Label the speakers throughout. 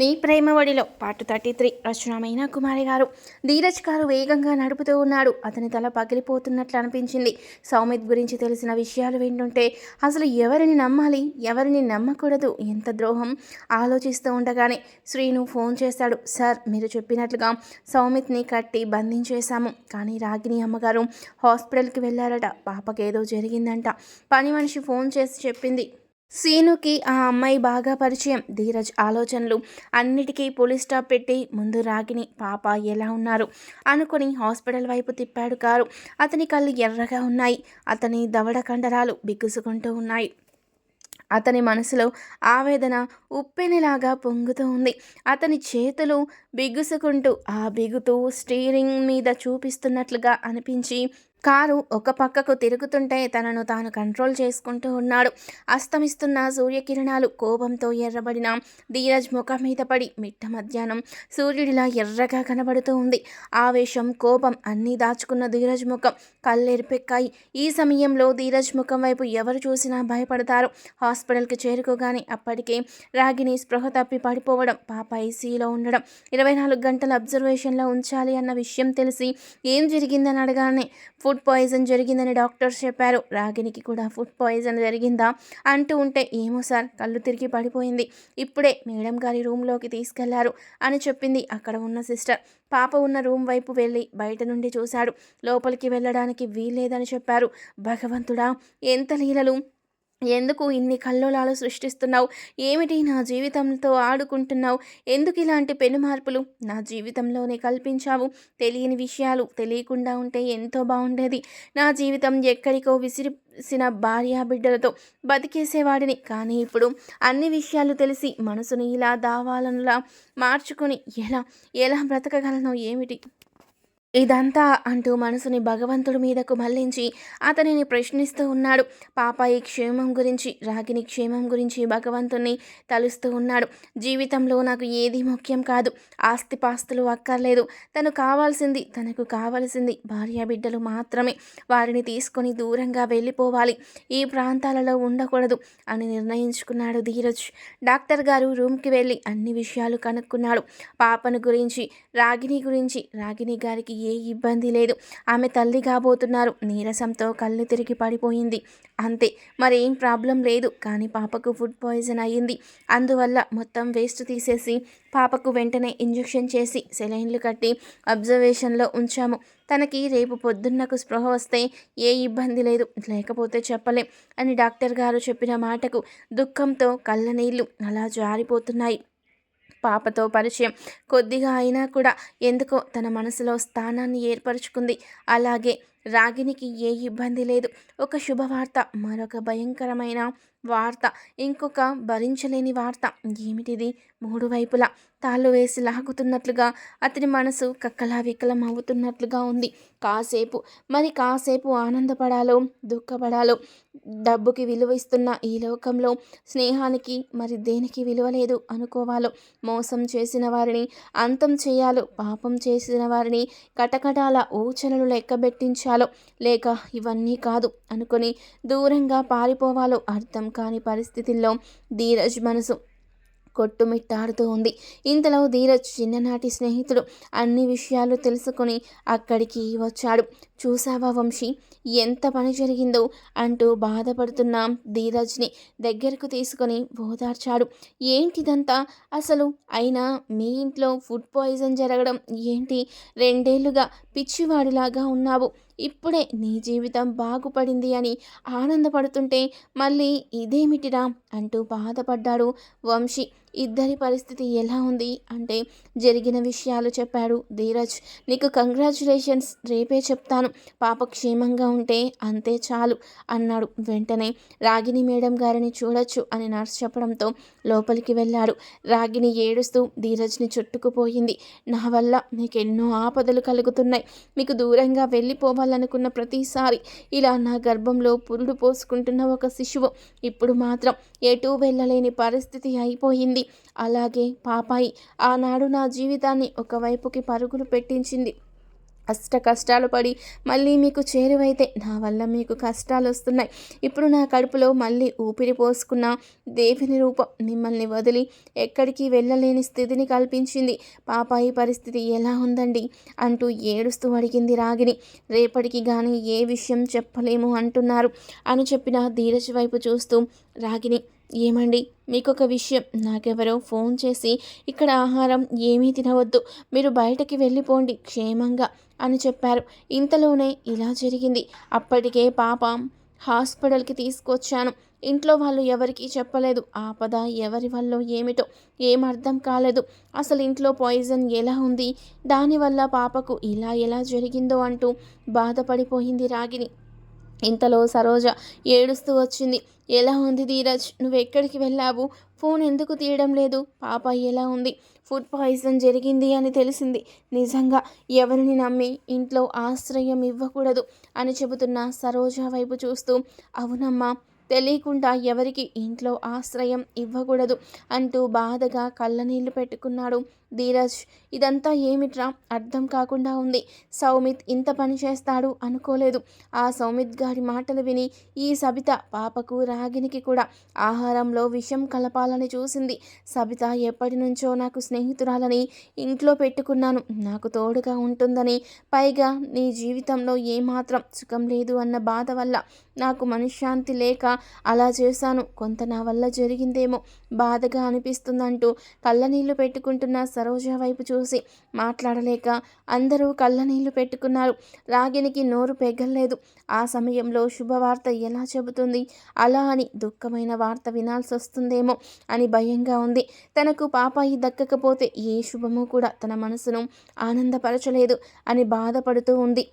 Speaker 1: నీ ప్రేమ ఒడిలో. పార్ట్ థర్టీ త్రీ రచనమైన కుమారి గారు. ధీరజ్ కారు వేగంగా నడుపుతూ ఉన్నాడు. అతని తల పగిలిపోతున్నట్లు అనిపించింది. సౌమిత్ గురించి తెలిసిన విషయాలు వింటుంటే అసలు ఎవరిని నమ్మాలి ఎవరిని నమ్మకూడదు? ఎంత ద్రోహం? ఆలోచిస్తూ ఉండగానే శ్రీను ఫోన్ చేశాడు సార్ మీరు చెప్పినట్లుగా సౌమిత్ని కట్టి బంధించేశాము. కానీ రాగిని అమ్మగారు హాస్పిటల్కి వెళ్ళారట. పాపకేదో జరిగిందంట. పని మనిషి ఫోన్ చేసి చెప్పింది. సీనుకి ఆ అమ్మాయి బాగా పరిచయం. ధీరజ్ ఆలోచనలు అన్నిటికీ పోలీస్ స్టాప్ పెట్టి ముందు రాగిని పాప ఎలా ఉన్నారు? అనుకుని హాస్పిటల్ వైపు తిప్పాడు కారు. అతని కళ్ళు ఎర్రగా ఉన్నాయి. అతని దవడ కండరాలు బిగుసుకుంటూ ఉన్నాయి. అతని మనసులో ఆవేదన ఉప్పెనిలాగా పొంగుతూ ఉంది. అతని చేతులు బిగుసుకుంటూ ఆ బిగుతూ స్టీరింగ్ మీద చూపిస్తున్నట్లుగా అనిపించి కారు ఒక పక్కకు తిరుగుతుంటే తనను తాను కంట్రోల్ చేసుకుంటూ ఉన్నాడు. అస్తమిస్తున్న సూర్యకిరణాలు కోపంతో ఎర్రబడిన ధీరజ్ ముఖం మీద పడి మిట్ట మధ్యాహ్నం సూర్యుడిలా ఎర్రగా కనబడుతూ ఉంది. ఆవేశం కోపం అన్నీ దాచుకున్న ధీరజ్ ముఖం కళ్ళెరిపెక్కాయి. ఈ సమయంలో ధీరజ్ ముఖం వైపు ఎవరు చూసినా భయపడతారు. హాస్పిటల్కి చేరుకోగానే అప్పటికే రాగిని స్పృహ తప్పి పడిపోవడం పాప ఐసీలో ఉండడం ఇరవై నాలుగు గంటల అబ్జర్వేషన్లో ఉంచాలి అన్న విషయం తెలిసి ఏం జరిగిందని అడగానే ఫుడ్ ఫుడ్ పాయిజన్ జరిగిందని డాక్టర్స్ చెప్పారు. రాగినికి కూడా ఫుడ్ పాయిజన్ జరిగిందా అంటూ ఉంటే ఏమో సార్ కళ్ళు తిరిగి పడిపోయింది. ఇప్పుడే మేడం గారి రూమ్లోకి తీసుకెళ్ళారు అని చెప్పింది అక్కడ ఉన్న సిస్టర్. పాప ఉన్న రూమ్ వైపు వెళ్ళి బయట నుండి చూశాడు. లోపలికి వెళ్ళడానికి వీల్లేదని చెప్పారు. భగవంతుడా ఎంత లీలలు! ఎందుకు ఇన్ని కల్లోలాలు సృష్టిస్తున్నావు? ఏమిటి నా జీవితంతో ఆడుకుంటున్నావు? ఎందుకు ఇలాంటి పెను మార్పులు? నా జీవితంలోనే కల్పించావు. తెలియని విషయాలు తెలియకుండా ఉంటే ఎంతో బాగుండేది. నా జీవితం ఎక్కడికో విసిరిసిన భార్యా బిడ్డలతో బతికేసేవాడిని. కానీ ఇప్పుడు అన్ని విషయాలు తెలిసి మనసును ఇలా దావాలనులా మార్చుకొని ఎలా ఎలా బ్రతకగలను? ఏమిటి ఇదంతా అంటూ మనసుని భగవంతుడి మీదకు మళ్ళించి అతనిని ప్రశ్నిస్తూ ఉన్నాడు. పాపాయి క్షేమం గురించి రాగిని క్షేమం గురించి భగవంతుణ్ణి తలుస్తూ ఉన్నాడు. జీవితంలో నాకు ఏది ముఖ్యం కాదు. ఆస్తిపాస్తులు అక్కర్లేదు. తను కావాల్సింది తనకు కావాల్సింది భార్య బిడ్డలు మాత్రమే. వారిని తీసుకొని దూరంగా వెళ్ళిపోవాలి. ఈ ప్రాంతాలలో ఉండకూడదు అని నిర్ణయించుకున్నాడు ధీరజ్. డాక్టర్ గారు రూమ్కి వెళ్ళి అన్ని విషయాలు కనుక్కున్నాడు. పాపను గురించి రాగిని గురించి రాగిని గారికి ఏ ఇబ్బంది లేదు. ఆమె తల్లి కాబోతున్నారు. నీరసంతో కళ్ళు తిరిగి పడిపోయింది. అంతే మరేం ప్రాబ్లం లేదు. కానీ పాపకు ఫుడ్ పాయిజన్ అయ్యింది. అందువల్ల మొత్తం వేస్ట్ తీసేసి పాపకు వెంటనే ఇంజెక్షన్ చేసి సెలైన్లు కట్టి అబ్జర్వేషన్లో ఉంచాము. తనకి రేపు పొద్దున్నకు స్పృహ వస్తే ఏ ఇబ్బంది లేదు. లేకపోతే చెప్పలేం అని డాక్టర్ గారు చెప్పిన మాటకు దుఃఖంతో కళ్ళ నీళ్ళు అలా జారిపోతున్నాయి. పాపతో పరిచయం. కొద్దిగా అయినా కూడా ఎందుకో తన మనసులో స్థానాన్ని ఏర్పరచుకుంది. అలాగే రాగినికి ఏ ఇబ్బంది లేదు. ఒక శుభవార్త మరొక భయంకరమైన వార్త ఇంకొక భరించలేని వార్త. ఏమిటిది? మూడు వైపులా తాళ్ళు వేసి లాగుతున్నట్లుగా అతని మనసు కక్కలా వికలం అవుతున్నట్లుగా ఉంది. కాసేపు మరి కాసేపు ఆనందపడాలో దుఃఖపడాలో డబ్బుకి విలువ ఇస్తున్న ఈ లోకంలో స్నేహానికి మరి దేనికి విలువ లేదు అనుకోవాలో? మోసం చేసిన వారిని అంతం చేయాలో పాపం చేసిన వారిని కటకటాల ఊచలను లెక్కబెట్టించాలి? లేక ఇవన్నీ కాదు అనుకొని దూరంగా పారిపోవాలో అర్థం కాని పరిస్థితుల్లో ధీరజ్ మనసు కొట్టుమిట్టాడుతూ ఉంది. ఇంతలో ధీరజ్ చిన్ననాటి స్నేహితుడు అన్ని విషయాలు తెలుసుకొని అక్కడికి వచ్చాడు. చూసావా వంశీ? ఎంత పని జరిగిందో అంటూ బాధపడుతున్న ధీరజ్ని దగ్గరకు తీసుకొని ఓదార్చాడు. ఏంటిదంతా? అసలు అయినా మీ ఇంట్లో ఫుడ్ పాయిజన్ జరగడం ఏంటి? రెండేళ్ళుగా పిచ్చివాడిలాగా ఉన్నావు. ఇప్పుడే నీ జీవితం బాగుపడింది అని ఆనందపడుతుంటే మళ్ళీ ఇదేమిటిరా? అంటూ బాధపడ్డాడు వంశీ. ఇద్దరి పరిస్థితి ఎలా ఉంది? అంటే జరిగిన విషయాలు చెప్పాడు ధీరజ్. నీకు కంగ్రాచులేషన్స్ రేపే చెప్తాను. పాప క్షేమంగా ఉంటే అంతే చాలు అన్నాడు వెంటనే. రాగిని మేడం గారిని చూడొచ్చు అని నర్స్ చెప్పడంతో లోపలికి వెళ్ళాడు. రాగిని ఏడుస్తూ ధీరజ్ని చుట్టుకుపోయింది. నా వల్ల నీకు ఎన్నో ఆపదలు కలుగుతున్నాయి. మీకు దూరంగా వెళ్ళిపోవాలనుకున్న ప్రతిసారి ఇలా నా గర్భంలో పురుడు పోసుకుంటున్న ఒక శిశువు. ఇప్పుడు మాత్రం ఎటూ వెళ్ళలేని పరిస్థితి అయిపోయింది. అలాగే పాపాయి ఆనాడు నా జీవితాన్ని ఒకవైపుకి పరుగులు పెట్టించింది. అష్ట కష్టాలు పడి మళ్ళీ మీకు చేరువైతే నా వల్ల మీకు కష్టాలు వస్తున్నాయి. ఇప్పుడు నా కడుపులో మళ్ళీ ఊపిరి పోసుకున్న దేవిని రూపం మిమ్మల్ని వదిలి ఎక్కడికి వెళ్ళలేని స్థితిని కల్పించింది. పాపాయి పరిస్థితి ఎలా ఉందండి? అంటూ ఏడుస్తూ అడిగింది రాగిని రేపటికి కానీ ఏ విషయం చెప్పలేము అంటున్నారు. అని చెప్పిన ధీరజ్ వైపు చూస్తూ రాగిని ఏమండి? మీకు ఒక విషయం. నాకెవరో ఫోన్ చేసి ఇక్కడ ఆహారం ఏమీ తినవద్దు. మీరు బయటకి వెళ్ళిపోండి క్షేమంగా అని చెప్పారు. ఇంతలోనే ఇలా జరిగింది. అప్పటికే పాప హాస్పిటల్కి తీసుకొచ్చాను. ఇంట్లో వాళ్ళు ఎవరికీ చెప్పలేదు. ఆపద ఎవరి వల్ల ఏమిటో ఏం అర్థం కాలేదు. అసలు ఇంట్లో పాయిజన్ ఎలా ఉంది? దానివల్ల పాపకు ఇలా ఎలా జరిగిందో అంటూ బాధపడిపోయింది రాగిని ఇంతలో సరోజ ఏడుస్తూ వచ్చింది. ఎలా ఉంది ధీరజ్? నువ్వు ఎక్కడికి వెళ్ళావు? ఫోన్ ఎందుకు తీయడం లేదు? పాప ఎలా ఉంది? ఫుడ్ పాయిజన్ జరిగింది అని తెలిసింది. నిజంగా ఎవరిని నమ్మి ఇంట్లో ఆశ్రయం ఇవ్వకూడదు అని చెబుతున్న సరోజ వైపు చూస్తూ అవునమ్మా తెలియకుండా ఎవరికి ఇంట్లో ఆశ్రయం ఇవ్వకూడదు అంటూ బాధగా కళ్ళనీళ్ళు పెట్టుకున్నాడు ధీరజ్ ఇదంతా ఏమిట్రా? అర్థం కాకుండా ఉంది. సౌమిత్ ఇంత పని చేస్తాడు అనుకోలేదు. ఆ సౌమిత్ గారి మాటలు విని ఈ సబిత పాపకు రాగినికి కూడా ఆహారంలో విషం కలపాలని చూసింది. సబిత ఎప్పటి నుంచో నాకు స్నేహితురాలని ఇంట్లో పెట్టుకున్నాను. నాకు తోడుగా ఉంటుందని పైగా నీ జీవితంలో ఏమాత్రం సుఖం లేదు అన్న బాధ వల్ల నాకు మనశ్శాంతి లేక అలా చేశాను. కొంత నా వల్ల జరిగిందేమో బాధగా అనిపిస్తుందంటూ కళ్ళనీళ్ళు పెట్టుకుంటున్న సరోజ వైపు చూసి మాట్లాడలేక అందరూ కళ్ళనీళ్ళు పెట్టుకున్నారు. రాగినికి నోరు పెగల్లేదు. ఆ సమయంలో శుభవార్త ఎలా చెబుతుంది? అలా అని దుఃఖమైన వార్త వినాల్సి వస్తుందేమో అని భయంగా ఉంది. తనకు పాపాయి దక్కకపోతే ఏ శుభము కూడా తన మనసును ఆనందపరచలేదు అని బాధపడుతూ ఉంది.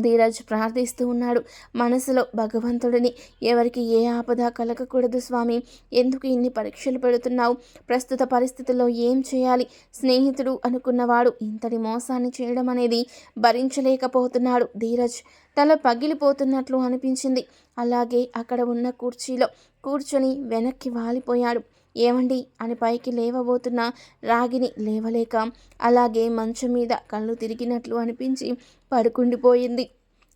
Speaker 1: ధీరజ్ ప్రార్థిస్తూ ఉన్నాడు. మనసులో భగవంతుడిని. ఎవరికి ఏ ఆపద కలగకూడదు స్వామి. ఎందుకు ఇన్ని పరీక్షలు పెడుతున్నావు? ప్రస్తుత పరిస్థితుల్లో ఏం చేయాలి? స్నేహితుడు అనుకున్నవాడు ఇంతటి మోసాన్ని చేయడం అనేది భరించలేకపోతున్నాడు ధీరజ్. తల పగిలిపోతున్నట్లు అనిపించింది. అలాగే అక్కడ ఉన్న కుర్చీలో కూర్చొని వెనక్కి వాలిపోయాడు. ఏమండి అని పైకి లేవబోతున్న రాగిని లేవలేక అలాగే మంచం మీద కళ్ళు తిరిగినట్లు అనిపించి పడుకుండిపోయింది.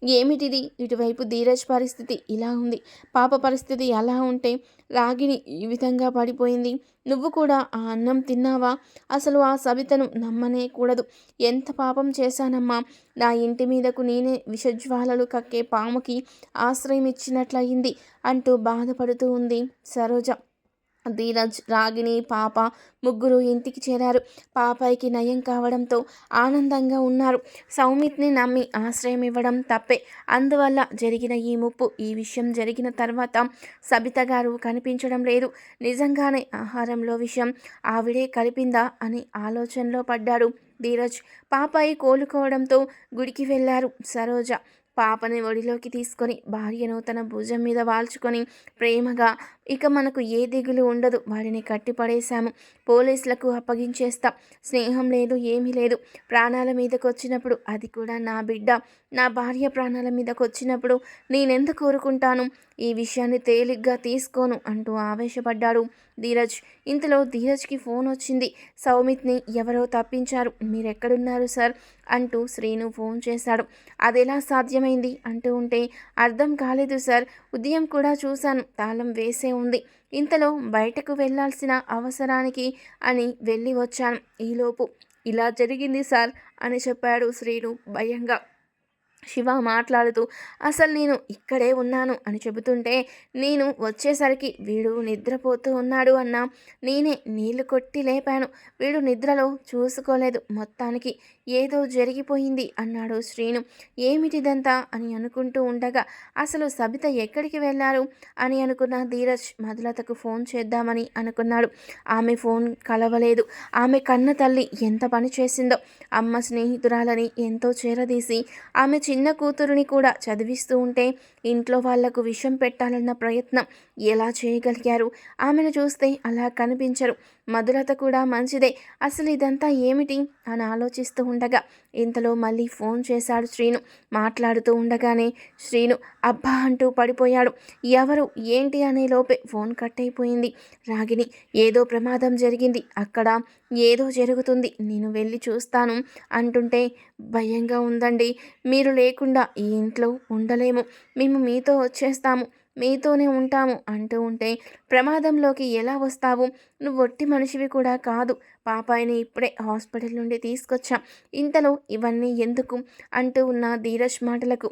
Speaker 1: ఏమిటిది? ఇటువైపు ధీరజ్ పరిస్థితి ఇలా ఉంది. పాప పరిస్థితి ఎలా ఉంటే రాగిని ఈ విధంగా పడిపోయింది. నువ్వు కూడా ఆ అన్నం తిన్నావా? అసలు ఆ సబితను నమ్మనే కూడదు ఎంత పాపం చేశానమ్మా. నా ఇంటి మీదకు నేనే విషజ్వాలలు కక్కే పాముకి ఆశ్రయం ఇచ్చినట్లయింది అంటూ బాధపడుతూ ఉంది సరోజ. ధీరజ్ రాగిని పాప ముగ్గురు ఇంటికి చేరారు. పాపాయికి నయం కావడంతో ఆనందంగా ఉన్నారు. సౌమిత్ని నమ్మి ఆశ్రయం ఇవ్వడం తప్పే. అందువల్ల జరిగిన ఈ ముప్పు ఈ విషయం జరిగిన తర్వాత సబిత గారు కనిపించడం లేదు. నిజంగానే ఆహారంలో విషయం ఆవిడే కలిపిందా అని ఆలోచనలో పడ్డాడు ధీరజ్. పాపాయి కోలుకోవడంతో గుడికి వెళ్ళారు సరోజ. పాపని ఒడిలోకి తీసుకొని భార్యను తన భుజం మీద వాల్చుకొని ప్రేమగా ఇక మనకు ఏ దిగులు ఉండదు. వాడిని కట్టిపడేశాము. పోలీసులకు అప్పగించేస్తాం. స్నేహం లేదు ఏమీ లేదు. ప్రాణాల మీదకు వచ్చినప్పుడు అది కూడా నా బిడ్డ. నా భార్య ప్రాణాల మీదకు వచ్చినప్పుడు నేనెంత కోరుకుంటాను? ఈ విషయాన్ని తేలిగ్గా తీసుకోను అంటూ ఆవేశపడ్డాడు ధీరజ్. ఇంతలో ధీరజ్కి ఫోన్ వచ్చింది. సౌమిత్ని ఎవరో తప్పించారు. మీరెక్కడున్నారు సార్? అంటూ శ్రీను ఫోన్ చేశాడు. అది ఎలా సాధ్యమైంది? అంటూ ఉంటే అర్థం కాలేదు సార్. ఉదయం కూడా చూశాను. తాళం వేసే ఉంది. ఇంతలో బయటకు వెళ్ళాల్సిన అవసరానికి అని వెళ్ళి వచ్చాను. ఈలోపు ఇలా జరిగింది సార్ అని చెప్పాడు శ్రీను భయంగా. శివ మాట్లాడుతూ అసలు నేను ఇక్కడే ఉన్నాను అని చెబుతుంటే నేను వచ్చేసరికి వీడు నిద్రపోతూ ఉన్నాడు అన్నా. నేనే నీళ్ళు కొట్టి లేపాను. వీడు నిద్రలో చూసుకోలేదు. మొత్తానికి ఏదో జరిగిపోయింది అన్నాడు శ్రీను. ఏమిటిదంతా? అని అనుకుంటూ ఉండగా అసలు సబిత ఎక్కడికి వెళ్ళారు? అని అనుకున్న ధీరజ్ మధులతకు ఫోన్ చేద్దామని అనుకున్నాడు. ఆమె ఫోన్ కలవలేదు. ఆమె కన్న తల్లి ఎంత పని చేసిందో అమ్మ స్నేహితురాలని ఎంతో చేరదీసి ఆమె చిన్న కూతురుని కూడా చదివిస్తూ ఉంటే ఇంట్లో వాళ్ళకు విషం పెట్టాలన్న ప్రయత్నం ఎలా చేయగలిగారు? ఆమెను చూస్తే అలా కనిపించరు. మధులత కూడా మంచిదే. అసలు ఇదంతా ఏమిటి? అని ఆలోచిస్తూ ఉండగా ఇంతలో మళ్ళీ ఫోన్ చేశాడు శ్రీను. మాట్లాడుతూ ఉండగానే శ్రీను అబ్బా అంటూ పడిపోయాడు. ఎవరు? ఏంటి అనే లోపే ఫోన్ కట్ అయిపోయింది రాగిని ఏదో ప్రమాదం జరిగింది. అక్కడ ఏదో జరుగుతుంది. నేను వెళ్ళి చూస్తాను అంటుంటే భయంగా ఉందండి. మీరు లేకుండా ఈ ఇంట్లో ఉండలేము. మేము మీతో వచ్చేస్తాము. మీతోనే ఉంటాము అంటూ ఉంటే ప్రమాదంలోకి ఎలా వస్తావు? నువ్వు ఒట్టి మనిషివి కూడా కాదు. పాపాయిని ఇప్పుడే హాస్పిటల్ నుండి తీసుకొచ్చాం. ఇంతలో ఇవన్నీ ఎందుకు? అంటూ ఉన్న ధీరజ్ మాటలకు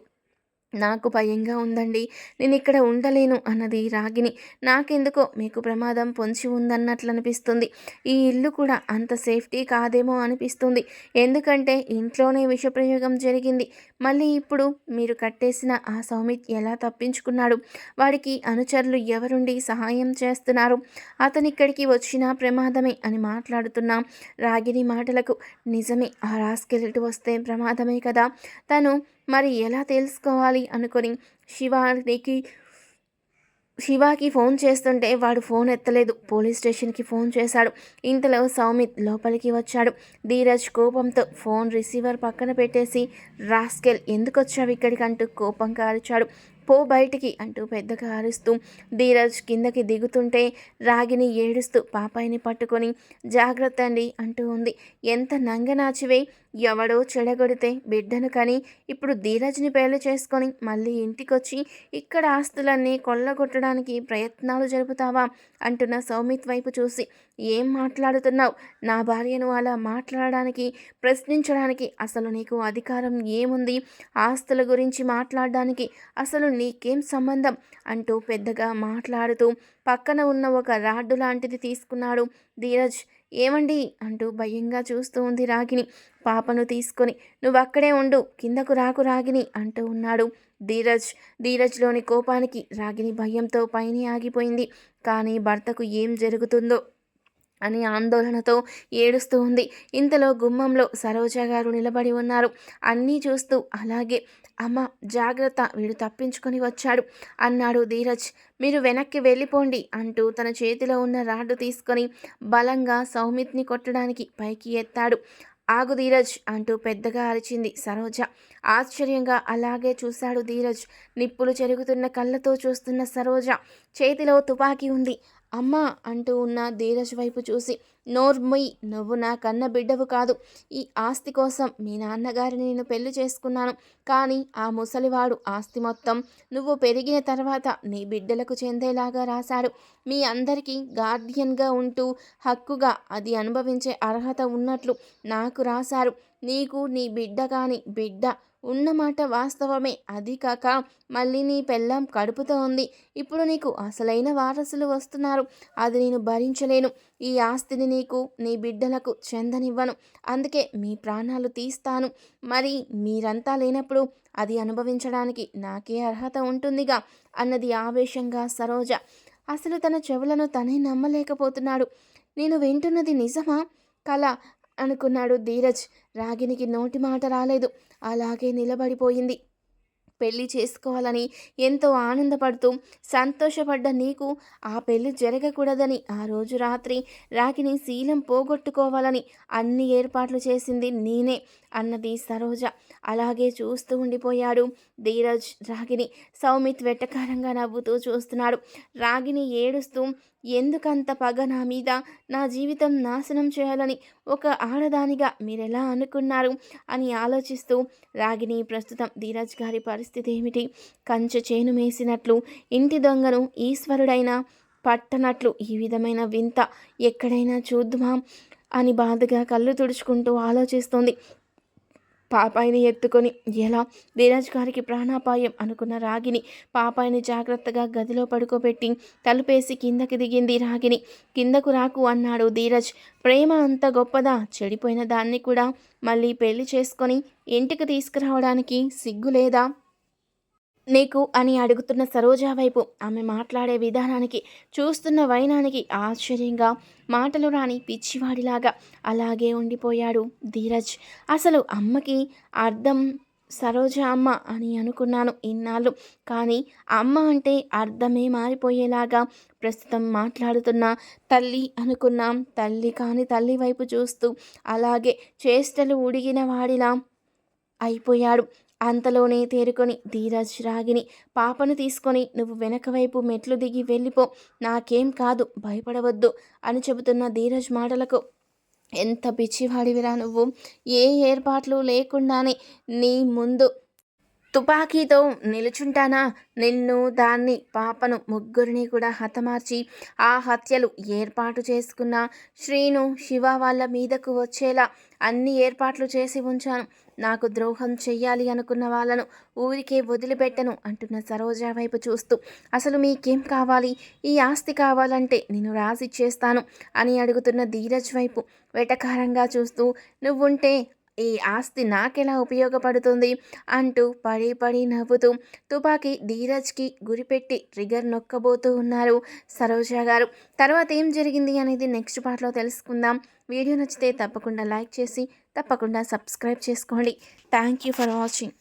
Speaker 1: నాకు భయంగా ఉందండి. నేను ఇక్కడ ఉండలేను అన్నది రాగిని నాకెందుకో మీకు ప్రమాదం పొంచి ఉందన్నట్లు అనిపిస్తుంది. ఈ ఇల్లు కూడా అంత సేఫ్టీ కాదేమో అనిపిస్తుంది. ఎందుకంటే ఇంట్లోనే విషప్రయోగం జరిగింది. మళ్ళీ ఇప్పుడు మీరు కట్టేసిన ఆ సౌమిత్ ఎలా తప్పించుకున్నాడు? వాడికి అనుచరులు ఎవరుండి సహాయం చేస్తున్నారు? అతను ఇక్కడికి వచ్చినా ప్రమాదమే అని మాట్లాడుతున్నా రాగిని మాటలకు. నిజమే ఆ రాస్కెళ్ళి వస్తే ప్రమాదమే కదా. తను మరి ఎలా తెలుసుకోవాలి అనుకొని శివానికి శివాకి ఫోన్ చేస్తుంటే వాడు ఫోన్ ఎత్తలేదు. పోలీస్ స్టేషన్కి ఫోన్ చేశాడు. ఇంతలో సౌమిత్ లోపలికి వచ్చాడు. ధీరజ్ కోపంతో ఫోన్ రిసీవర్ పక్కన పెట్టేసి రాస్కెల్ ఎందుకు వచ్చావు ఇక్కడికంటూ? కోపం కోపంగా అరిచాడు. పో బయటికి అంటూ పెద్దగా అరుస్తూ ధీరజ్ కిందకి దిగుతుంటే రాగిని ఏడుస్తూ పాపాయిని పట్టుకొని జాగ్రత్త అండి అంటూ ఉంది. ఎంత నంగనాచివే ఎవడో చెడగొడితే బిడ్డను కానీ ఇప్పుడు ధీరజ్ని పెళ్ళి చేసుకొని మళ్ళీ ఇంటికొచ్చి ఇక్కడ ఆస్తులన్నీ కొల్లగొట్టడానికి ప్రయత్నాలు జరుపుతావా? అంటున్న సౌమిత్ వైపు చూసి ఏం మాట్లాడుతున్నావు? నా భార్యను అలా మాట్లాడడానికి ప్రశ్నించడానికి అసలు నీకు అధికారం ఏముంది? ఆస్తుల గురించి మాట్లాడడానికి అసలు నీకేం సంబంధం? అంటూ పెద్దగా మాట్లాడుతూ పక్కన ఉన్న ఒక రాడ్డు లాంటిది తీసుకున్నాడు ధీరజ్. ఏమండి? అంటూ భయంగా చూస్తూ ఉంది రాగిని పాపను తీసుకొని నువ్వు అక్కడే ఉండు కిందకు రాకు రాగిని అంటూ ఉన్నాడు ధీరజ్. ధీరజ్లోని కోపానికి రాగిని భయంతో పైన ఆగిపోయింది. కానీ భర్తకు ఏం జరుగుతుందో అని ఆందోళనతో ఏడుస్తూ ఉంది. ఇంతలో గుమ్మంలో సరోజ గారు నిలబడి ఉన్నారు. అన్నీ చూస్తూ అలాగే అమ్మ జాగ్రత్త వీడు తప్పించుకొని వచ్చాడు. అన్నాడు ధీరజ్. మీరు వెనక్కి వెళ్ళిపోండి అంటూ తన చేతిలో ఉన్న రాడ్డు తీసుకొని బలంగా సౌమిత్ని కొట్టడానికి పైకి ఎత్తాడు. ఆగు ధీరజ్ అంటూ పెద్దగా అరిచింది సరోజ. ఆశ్చర్యంగా అలాగే చూశాడు ధీరజ్. నిప్పులు చెరుగుతున్న కళ్ళతో చూస్తున్న సరోజ. చేతిలో తుపాకీ ఉంది. అమ్మా! అంటూ ఉన్న ధీరజ్ వైపు చూసి నోర్మొయ్ నువ్వు నా కన్న బిడ్డవు కాదు. ఈ ఆస్తి కోసం మీ నాన్నగారిని నేను పెళ్ళి చేసుకున్నాను. కానీ ఆ ముసలివాడు ఆస్తి మొత్తం నువ్వు పెరిగిన తర్వాత నీ బిడ్డలకు చెందేలాగా రాశాడు మీ అందరికీ గార్డియన్గా ఉంటూ హక్కుగా అది అనుభవించే అర్హత ఉన్నట్లు నాకు రాశారు. నీకు నీ బిడ్డ కానీ బిడ్డ ఉన్నమాట వాస్తవమే. అది కాక మళ్ళీ నీ పెళ్ళం కడుపుతో ఉంది. ఇప్పుడు నీకు అసలైన వారసులు వస్తున్నారు. అది నేను భరించలేను. ఈ ఆస్తిని నీకు నీ బిడ్డలకు చెందనివ్వను. అందుకే మీ ప్రాణాలు తీస్తాను. మరి మీరంతా లేనప్పుడు అది అనుభవించడానికి నాకే అర్హత ఉంటుందిగా అన్నది ఆవేశంగా సరోజ. అసలు తన చెవులను తనే నమ్మలేకపోతున్నాడు. నేను వింటున్నది నిజమా? కళ అనుకున్నాడు ధీరజ్. రాగినికి నోటి మాట రాలేదు. అలాగే నిలబడిపోయింది. పెళ్ళి చేసుకోవాలని ఎంతో ఆనందపడుతూ సంతోషపడ్డ నీకు ఆ పెళ్ళి జరగకూడదని ఆ రోజు రాత్రి రాగిని శీలం పోగొట్టుకోవాలని అన్ని ఏర్పాట్లు చేసింది నేనే అన్నది సరోజ. అలాగే చూస్తూ ఉండిపోయాడు ధీరజ్. రాగిని సౌమిత్ వెట్టకారంగా నవ్వుతూ చూస్తున్నాడు. రాగిని ఏడుస్తూ ఎందుకంత పగ నా మీద? నా జీవితం నాశనం చేయాలని ఒక ఆడదానిగా మీరెలా అనుకున్నారు? అని ఆలోచిస్తూ రాగిని ప్రస్తుతం ధీరజ్ గారి పరిస్థితి ఏమిటి? కంచె చేను మేసినట్లు ఇంటి దొంగను ఈశ్వరుడైన పట్టనట్లు ఈ విధమైన వింత ఎక్కడైనా చూద్దుమా అని బాధగా కళ్ళు తుడుచుకుంటూ ఆలోచిస్తోంది. పాపాయిని ఎత్తుకొని ఎలా? ధీరజ్ గారికి ప్రాణాపాయం అనుకున్న రాగిని పాపాయిని జాగ్రత్తగా గదిలో పడుకోబెట్టి తలుపేసి కిందకి దిగింది రాగిని. కిందకు రాకు అన్నాడు ధీరజ్. ప్రేమ అంత గొప్పదా? చెడిపోయిన దాన్ని కూడా మళ్ళీ పెళ్ళి చేసుకొని ఇంటికి తీసుకురావడానికి సిగ్గు లేదా? నీకు అని అడుగుతున్న సరోజా వైపు ఆమె మాట్లాడే విధానానికి చూస్తున్న వైనానికి ఆశ్చర్యంగా మాటలు రాని పిచ్చివాడిలాగా అలాగే ఉండిపోయాడు ధీరజ్. అసలు అమ్మకి అర్థం సరోజ అమ్మ అని అనుకున్నాను ఇన్నాళ్ళు కానీ అమ్మ అంటే అర్థమే మారిపోయేలాగా ప్రస్తుతం మాట్లాడుతున్న తల్లి అనుకున్నాం తల్లి కాని తల్లి వైపు చూస్తూ అలాగే చేష్టలు ఉడిగిన వాడిలా అయిపోయాడు. అంతలోనే తేరుకొని ధీరజ్ రాగిని పాపను తీసుకొని నువ్వు వెనక వైపు మెట్లు దిగి వెళ్ళిపో. నాకేం కాదు భయపడవద్దు అని చెబుతున్న ధీరజ్ మాటలకు ఎంత పిచ్చివాడివిరా నువ్వు? ఏ ఏర్పాట్లు లేకుండానే నీ ముందు తుపాకీతో నిలుచుంటానా? నిన్ను దాన్ని పాపను ముగ్గురిని కూడా హతమార్చి ఆ హత్యలు ఏర్పాటు చేసుకున్న శ్రీను శివ వాళ్ళ మీదకు వచ్చేలా అన్ని ఏర్పాట్లు చేసి ఉంచాను. నాకు ద్రోహం చెయ్యాలి అనుకున్న వాళ్ళను ఊరికే వదిలిపెట్టను అంటున్న సరోజ వైపు చూస్తూ. అసలు మీకేం కావాలి? ఈ ఆస్తి కావాలంటే నేను రాసిచ్చేస్తాను అని అడుగుతున్న ధీరజ్ వైపు వెటకారంగా చూస్తూ. నువ్వుంటే ఈ ఆస్తి నాకెలా ఉపయోగపడుతుంది? అంటూ పడి పడి నవ్వుతూ తుపాకీ ధీరజ్కి గురిపెట్టి ట్రిగర్ నొక్కబోతూ ఉన్నారు సరోజ గారు. తర్వాత ఏం జరిగింది అనేది నెక్స్ట్ పార్ట్లో తెలుసుకుందాం. వీడియో నచ్చితే తప్పకుండా లైక్ చేసి తప్పకుండా సబ్స్క్రైబ్ చేసుకోండి. Thank you for watching.